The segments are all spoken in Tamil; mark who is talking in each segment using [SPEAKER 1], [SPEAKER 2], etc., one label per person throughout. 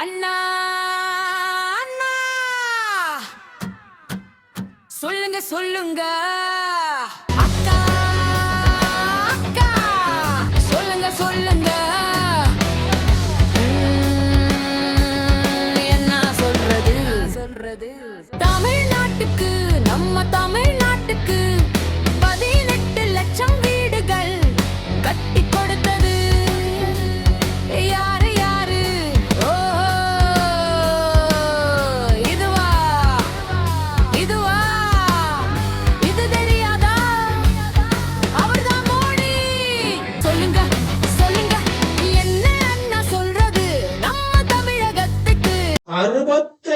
[SPEAKER 1] அண்ணா அண்ணா. சொல்லுங்க சொல்லுங்க. அக்கா.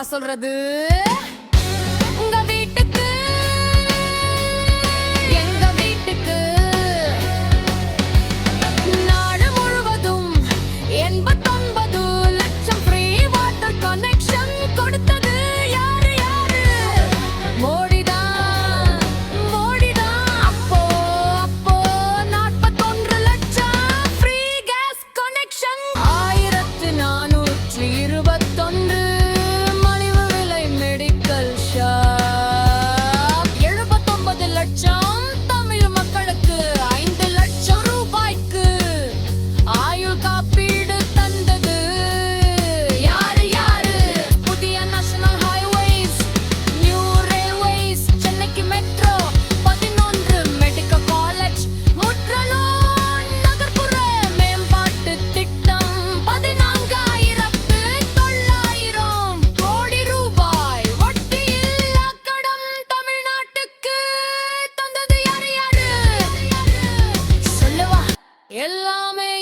[SPEAKER 1] எப்பா சொல்றது? எல்லாமே